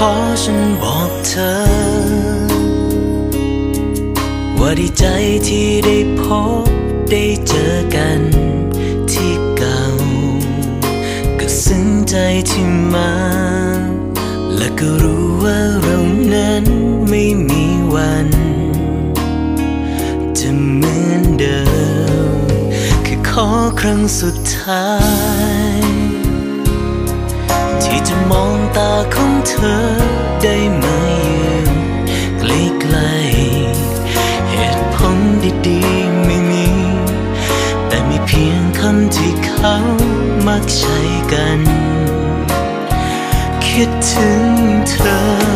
ขอฉันบอกเธอ ว่าดีใจที่ได้พบได้เจอกันที่เก่า ก็ซึ้งใจที่มา และก็รู้ว่าเรานั้นไม่มีวัน จะเหมือนเดิมคือขอครั้งสุดท้าย ที่จะมองตาของ เธอได้มายืนใกล้ๆเหตุผลดีๆไม่มี แต่มีเพียงคำที่เขามักใช้กัน คิดถึงเธอ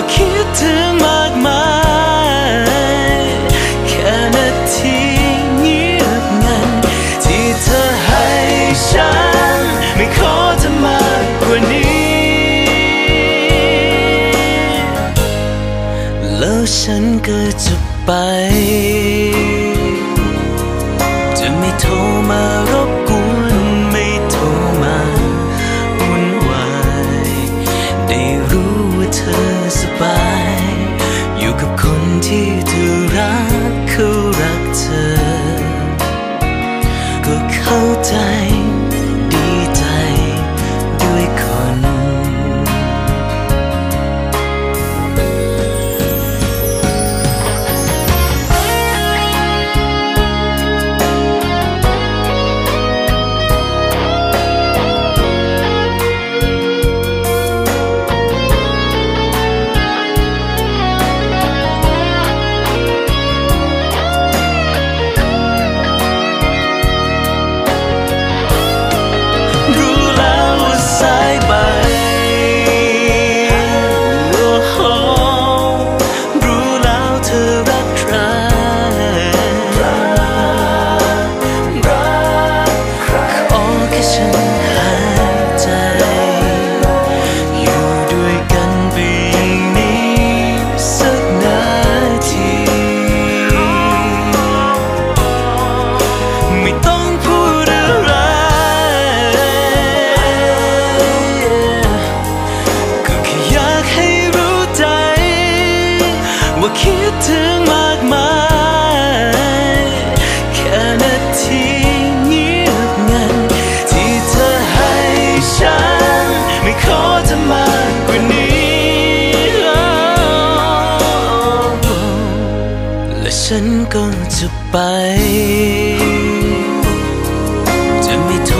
ว่าคิดถึงมากมายแค่นาทีเงียบงัน ที่เธอให้ฉัน ไม่ขอจะมากกว่านี้ แล้วฉันก็จะไป จะไม่โทร สบาย อยู่กับคนที่เธอรักเขารักเธอ ก็เข้าใจ คิดถึงมากมายแค่นาทีเงียบงัน ที่เธอให้ฉัน ไม่ขอจะมากกว่านี้ และฉันก็จะไป จะไม่โทร